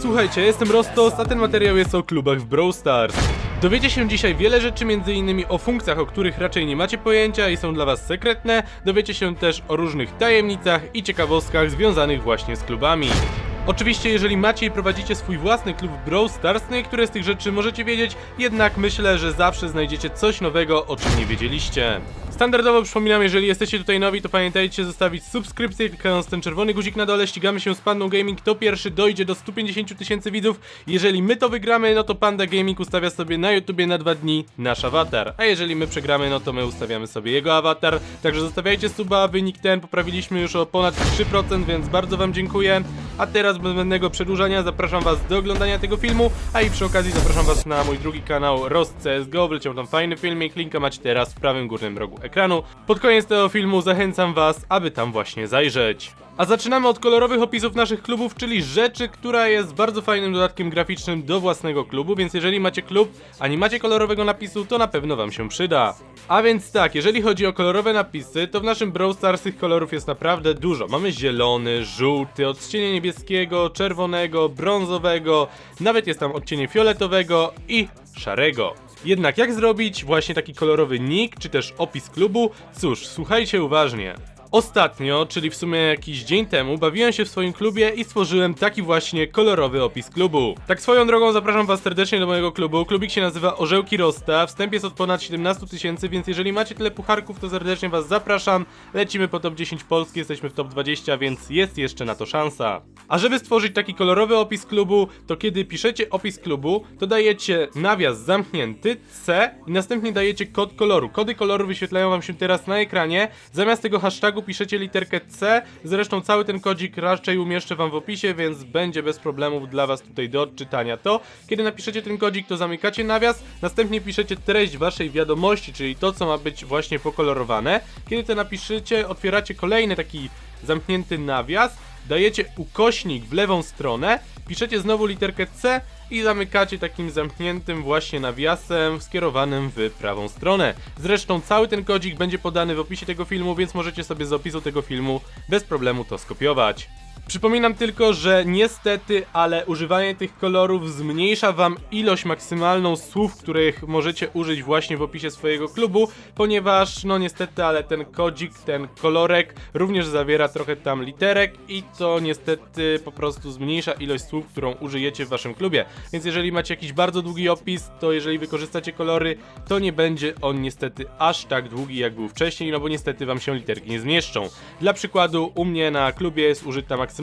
Słuchajcie, jestem Rostos, a ten materiał jest o klubach w Brawl Stars. Dowiecie się dzisiaj wiele rzeczy, m.in. o funkcjach, o których raczej nie macie pojęcia i są dla was sekretne. Dowiecie się też o różnych tajemnicach i ciekawostkach związanych właśnie z klubami. Oczywiście, jeżeli macie i prowadzicie swój własny klub Brawl Stars, no niektóre z tych rzeczy możecie wiedzieć, jednak myślę, że zawsze znajdziecie coś nowego, o czym nie wiedzieliście. Standardowo przypominam, jeżeli jesteście tutaj nowi, to pamiętajcie zostawić subskrypcję, klikając ten czerwony guzik na dole, ścigamy się z Pandą Gaming, kto pierwszy dojdzie do 150 tysięcy widzów. Jeżeli my to wygramy, no to Panda Gaming ustawia sobie na YouTubie na dwa dni nasz awatar, a jeżeli my przegramy, no to my ustawiamy sobie jego awatar, także zostawiajcie suba, wynik ten poprawiliśmy już o ponad 3%, więc bardzo wam dziękuję. A teraz bez zbędnego przedłużania zapraszam was do oglądania tego filmu, a i przy okazji zapraszam was na mój drugi kanał Rost CSGO, wleciał tam fajny filmik, linka macie teraz w prawym górnym rogu ekranu. Pod koniec tego filmu zachęcam was, aby tam właśnie zajrzeć. A zaczynamy od kolorowych opisów naszych klubów, czyli rzeczy, która jest bardzo fajnym dodatkiem graficznym do własnego klubu, więc jeżeli macie klub, a nie macie kolorowego napisu, to na pewno wam się przyda. A więc tak, jeżeli chodzi o kolorowe napisy, to w naszym Brawl Stars tych kolorów jest naprawdę dużo. Mamy zielony, żółty, odcienie niebieskiego, czerwonego, brązowego, nawet jest tam odcienie fioletowego i szarego. Jednak jak zrobić właśnie taki kolorowy nick, czy też opis klubu? Cóż, słuchajcie uważnie. Ostatnio, czyli w sumie jakiś dzień temu, bawiłem się w swoim klubie i stworzyłem taki właśnie kolorowy opis klubu. Tak swoją drogą zapraszam was serdecznie do mojego klubu. Klubik się nazywa Orzełki Rosta, wstęp jest od ponad 17 tysięcy, więc jeżeli macie tyle pucharków, to serdecznie was zapraszam. Lecimy po top 10 Polski, jesteśmy w top 20, więc jest jeszcze na to szansa. A żeby stworzyć taki kolorowy opis klubu, to kiedy piszecie opis klubu, to dajecie nawias zamknięty, C i następnie dajecie kod koloru. Kody koloru wyświetlają wam się teraz na ekranie. Zamiast tego hashtagu piszecie literkę C, zresztą cały ten kodzik raczej umieszczę wam w opisie, więc będzie bez problemów dla was tutaj do odczytania to. Kiedy napiszecie ten kodzik, to zamykacie nawias, następnie piszecie treść waszej wiadomości, czyli to, co ma być właśnie pokolorowane. Kiedy to napiszecie, otwieracie kolejny taki zamknięty nawias, dajecie ukośnik w lewą stronę, piszecie znowu literkę C i zamykacie takim zamkniętym właśnie nawiasem skierowanym w prawą stronę. Zresztą cały ten kodzik będzie podany w opisie tego filmu, więc możecie sobie z opisu tego filmu bez problemu to skopiować. Przypominam tylko, że niestety, ale używanie tych kolorów zmniejsza wam ilość maksymalną słów, których możecie użyć właśnie w opisie swojego klubu, ponieważ no niestety, ale ten kodzik, ten kolorek również zawiera trochę tam literek i to niestety po prostu zmniejsza ilość słów, którą użyjecie w waszym klubie. Więc jeżeli macie jakiś bardzo długi opis, to jeżeli wykorzystacie kolory, to nie będzie on niestety aż tak długi jak był wcześniej, no bo niestety wam się literki nie zmieszczą. Dla przykładu u mnie na klubie jest użyta maksymalna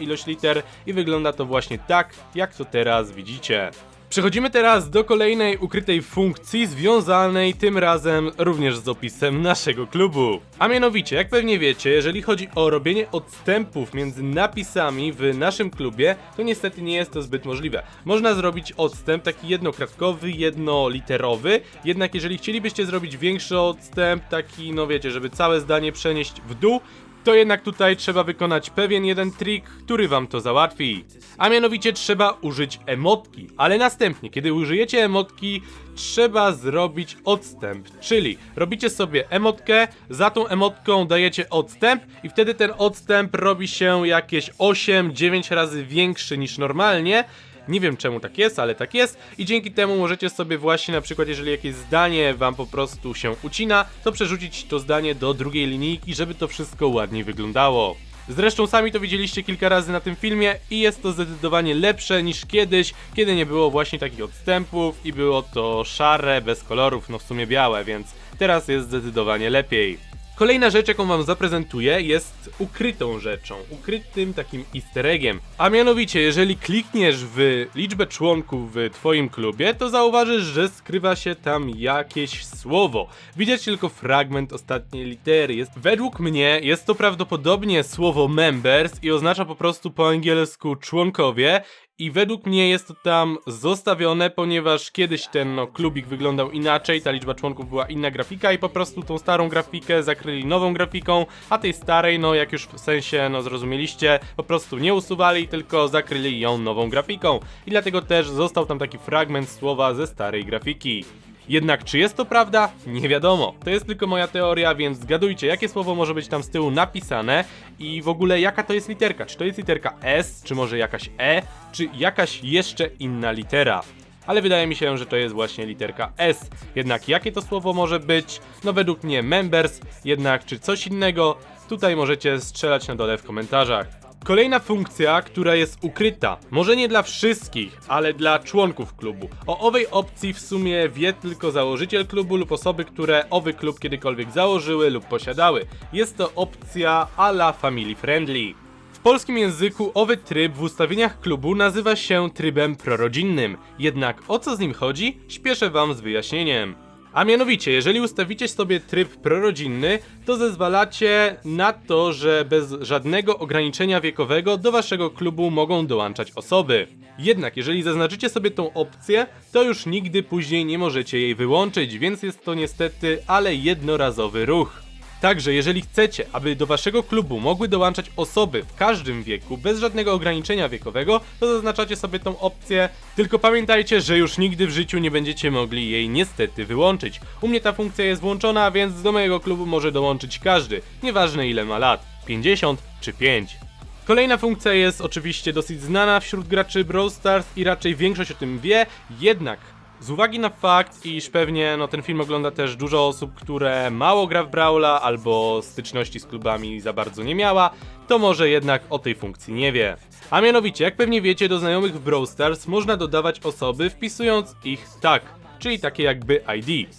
ilość liter i wygląda to właśnie tak, jak to teraz widzicie. Przechodzimy teraz do kolejnej ukrytej funkcji związanej tym razem również z opisem naszego klubu. A mianowicie, jak pewnie wiecie, jeżeli chodzi o robienie odstępów między napisami w naszym klubie, to niestety nie jest to zbyt możliwe. Można zrobić odstęp taki jednokratkowy, jednoliterowy, jednak jeżeli chcielibyście zrobić większy odstęp, taki no wiecie, żeby całe zdanie przenieść w dół, to jednak tutaj trzeba wykonać pewien jeden trik, który wam to załatwi. A mianowicie trzeba użyć emotki, ale następnie, kiedy użyjecie emotki, trzeba zrobić odstęp, czyli robicie sobie emotkę, za tą emotką dajecie odstęp i wtedy ten odstęp robi się jakieś 8-9 razy większy niż normalnie, nie wiem czemu tak jest, ale tak jest i dzięki temu możecie sobie właśnie na przykład, jeżeli jakieś zdanie wam po prostu się ucina, to przerzucić to zdanie do drugiej linijki, żeby to wszystko ładniej wyglądało. Zresztą sami to widzieliście kilka razy na tym filmie i jest to zdecydowanie lepsze niż kiedyś, kiedy nie było właśnie takich odstępów i było to szare, bez kolorów, no w sumie białe, więc teraz jest zdecydowanie lepiej. Kolejna rzecz, jaką wam zaprezentuję, jest ukrytą rzeczą, ukrytym takim easter eggiem. A mianowicie, jeżeli klikniesz w liczbę członków w twoim klubie, to zauważysz, że skrywa się tam jakieś słowo. Widać tylko fragment ostatniej litery. Jest, według mnie jest to prawdopodobnie słowo members i oznacza po prostu po angielsku członkowie. I według mnie jest to tam zostawione, ponieważ kiedyś ten no, klubik wyglądał inaczej, ta liczba członków była inna grafika i po prostu tą starą grafikę zakryli nową grafiką, a tej starej, no jak już w sensie, no zrozumieliście, po prostu nie usuwali, tylko zakryli ją nową grafiką. I dlatego też został tam taki fragment słowa ze starej grafiki. Jednak czy jest to prawda? Nie wiadomo. To jest tylko moja teoria, więc zgadujcie, jakie słowo może być tam z tyłu napisane i w ogóle jaka to jest literka. Czy to jest literka S, czy może jakaś E, czy jakaś jeszcze inna litera. Ale wydaje mi się, że to jest właśnie literka S. Jednak jakie to słowo może być? No według mnie members, jednak czy coś innego? Tutaj możecie strzelać na dole w komentarzach. Kolejna funkcja, która jest ukryta, może nie dla wszystkich, ale dla członków klubu. O owej opcji w sumie wie tylko założyciel klubu lub osoby, które owy klub kiedykolwiek założyły lub posiadały. Jest to opcja a la family friendly. W polskim języku owy tryb w ustawieniach klubu nazywa się trybem prorodzinnym. Jednak o co z nim chodzi? Śpieszę wam z wyjaśnieniem. A mianowicie, jeżeli ustawicie sobie tryb prorodzinny, to zezwalacie na to, że bez żadnego ograniczenia wiekowego do waszego klubu mogą dołączać osoby. Jednak jeżeli zaznaczycie sobie tą opcję, to już nigdy później nie możecie jej wyłączyć, więc jest to niestety, ale jednorazowy ruch. Także jeżeli chcecie, aby do waszego klubu mogły dołączać osoby w każdym wieku, bez żadnego ograniczenia wiekowego, to zaznaczacie sobie tą opcję, tylko pamiętajcie, że już nigdy w życiu nie będziecie mogli jej niestety wyłączyć. U mnie ta funkcja jest włączona, więc do mojego klubu może dołączyć każdy, nieważne ile ma lat, 50 czy 5. Kolejna funkcja jest oczywiście dosyć znana wśród graczy Brawl Stars i raczej większość o tym wie, jednak z uwagi na fakt, iż pewnie no, ten film ogląda też dużo osób, które mało gra w Brawla albo styczności z klubami za bardzo nie miała, to może jednak o tej funkcji nie wie. A mianowicie, jak pewnie wiecie, do znajomych w Brawl Stars można dodawać osoby wpisując ich tak, czyli takie jakby ID.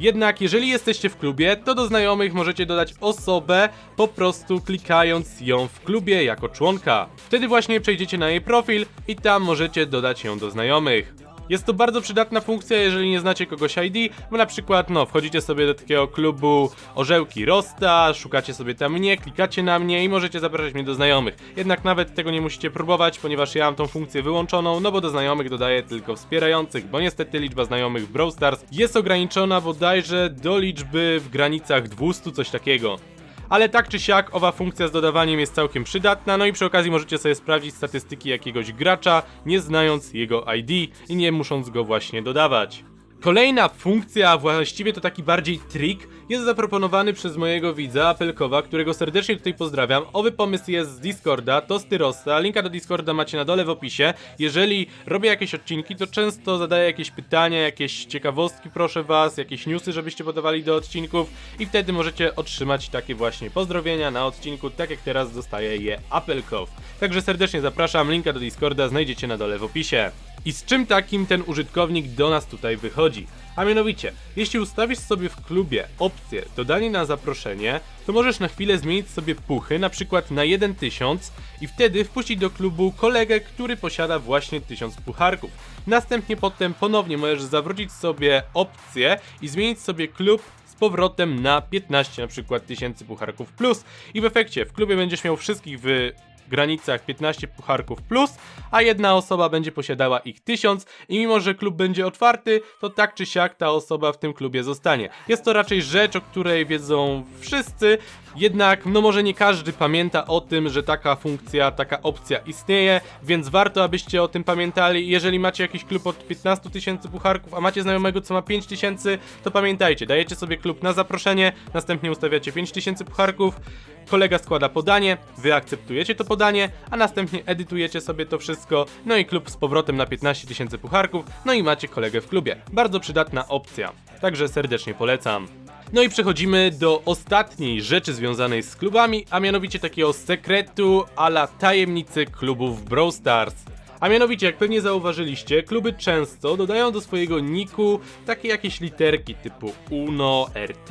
Jednak jeżeli jesteście w klubie, to do znajomych możecie dodać osobę po prostu klikając ją w klubie jako członka. Wtedy właśnie przejdziecie na jej profil i tam możecie dodać ją do znajomych. Jest to bardzo przydatna funkcja, jeżeli nie znacie kogoś ID, bo na przykład, no, wchodzicie sobie do takiego klubu Orzełki Rosta, szukacie sobie tam mnie, klikacie na mnie i możecie zapraszać mnie do znajomych. Jednak nawet tego nie musicie próbować, ponieważ ja mam tą funkcję wyłączoną, no bo do znajomych dodaję tylko wspierających, bo niestety liczba znajomych w Brawl Stars jest ograniczona bodajże do liczby w granicach 200, coś takiego ale tak czy siak owa funkcja z dodawaniem jest całkiem przydatna, no i przy okazji możecie sobie sprawdzić statystyki jakiegoś gracza, nie znając jego ID i nie musząc go właśnie dodawać. Kolejna funkcja, a właściwie to taki bardziej trik, jest zaproponowany przez mojego widza Apelkowa, którego serdecznie tutaj pozdrawiam. Owy pomysł jest z Discorda, to z Tyrosta, linka do Discorda macie na dole w opisie. Jeżeli robię jakieś odcinki, to często zadaję jakieś pytania, jakieś ciekawostki proszę was, jakieś newsy, żebyście podawali do odcinków i wtedy możecie otrzymać takie właśnie pozdrowienia na odcinku, tak jak teraz dostaje je Apelkow. Także serdecznie zapraszam, linka do Discorda znajdziecie na dole w opisie. I z czym takim ten użytkownik do nas tutaj wychodzi? A mianowicie, jeśli ustawisz sobie w klubie opcję dodanie na zaproszenie, to możesz na chwilę zmienić sobie puchy, na przykład na 1000 i wtedy wpuścić do klubu kolegę, który posiada właśnie 1000 pucharków. Następnie potem ponownie możesz zawrócić sobie opcję i zmienić sobie klub powrotem na 15 na przykład tysięcy pucharków plus i w efekcie w klubie będziesz miał wszystkich w granicach 15 pucharków plus, a jedna osoba będzie posiadała ich 1000 i mimo, że klub będzie otwarty, to tak czy siak ta osoba w tym klubie zostanie. Jest to raczej rzecz, o której wiedzą wszyscy, jednak no może nie każdy pamięta o tym, że taka funkcja, taka opcja istnieje, więc warto abyście o tym pamiętali. Jeżeli macie jakiś klub od 15 tysięcy pucharków, a macie znajomego co ma 5 tysięcy, to pamiętajcie, dajecie sobie klub na zaproszenie, następnie ustawiacie 5 tysięcy pucharków, kolega składa podanie, wy akceptujecie to podanie, a następnie edytujecie sobie to wszystko, no i klub z powrotem na 15 tysięcy pucharków, no i macie kolegę w klubie. Bardzo przydatna opcja, także serdecznie polecam. No i przechodzimy do ostatniej rzeczy związanej z klubami, a mianowicie takiego sekretu ala tajemnicy klubów Brawl Stars. A mianowicie, jak pewnie zauważyliście, kluby często dodają do swojego niku takie jakieś literki typu UNO, RT,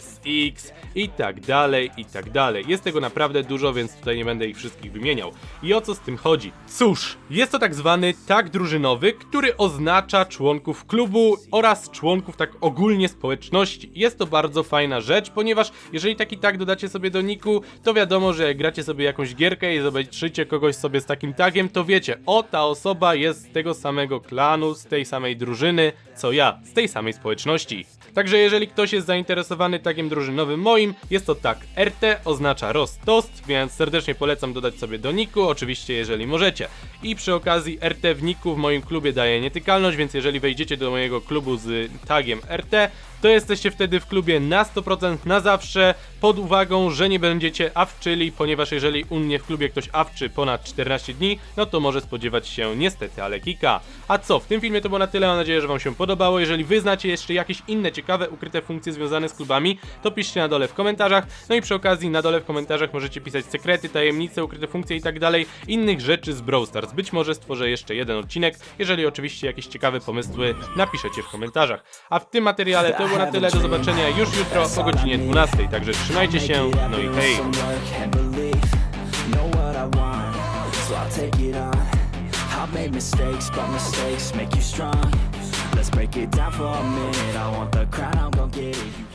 SX i tak dalej, i tak dalej. Jest tego naprawdę dużo, więc tutaj nie będę ich wszystkich wymieniał. I o co z tym chodzi? Cóż, jest to tak zwany tag drużynowy, który oznacza członków klubu oraz członków tak ogólnie społeczności. Jest to bardzo fajna rzecz, ponieważ jeżeli taki tag dodacie sobie do niku, to wiadomo, że jak gracie sobie jakąś gierkę i zobaczycie kogoś sobie z takim tagiem, to wiecie, o ta osoba jest z tego samego klanu, z tej samej drużyny, co ja, z tej samej społeczności. Także jeżeli ktoś jest zainteresowany tagiem drużynowym moim, jest to tag RT, oznacza Rostost, więc serdecznie polecam dodać sobie do niku, oczywiście jeżeli możecie. I przy okazji RT w niku w moim klubie daje nietykalność, więc jeżeli wejdziecie do mojego klubu z tagiem RT, to jesteście wtedy w klubie na 100% na zawsze, pod uwagą, że nie będziecie awczyli, ponieważ jeżeli u mnie w klubie ktoś awczy ponad 14 dni, no to może spodziewać się niestety ale kika. A co, w tym filmie to było na tyle, mam nadzieję, że wam się podobało. Jeżeli wy znacie jeszcze jakieś inne ciekawe, ukryte funkcje związane z klubami, to piszcie na dole w komentarzach. No i przy okazji na dole w komentarzach możecie pisać sekrety, tajemnice, ukryte funkcje i tak dalej, innych rzeczy z Brawl Stars. Być może stworzę jeszcze jeden odcinek, jeżeli oczywiście jakieś ciekawe pomysły napiszecie w komentarzach. A w tym materiale to było na tyle, do zobaczenia już jutro o godzinie 12, także trzymajcie się, no i hej! Let's break it down for a minute. I want the crown, I'm get it.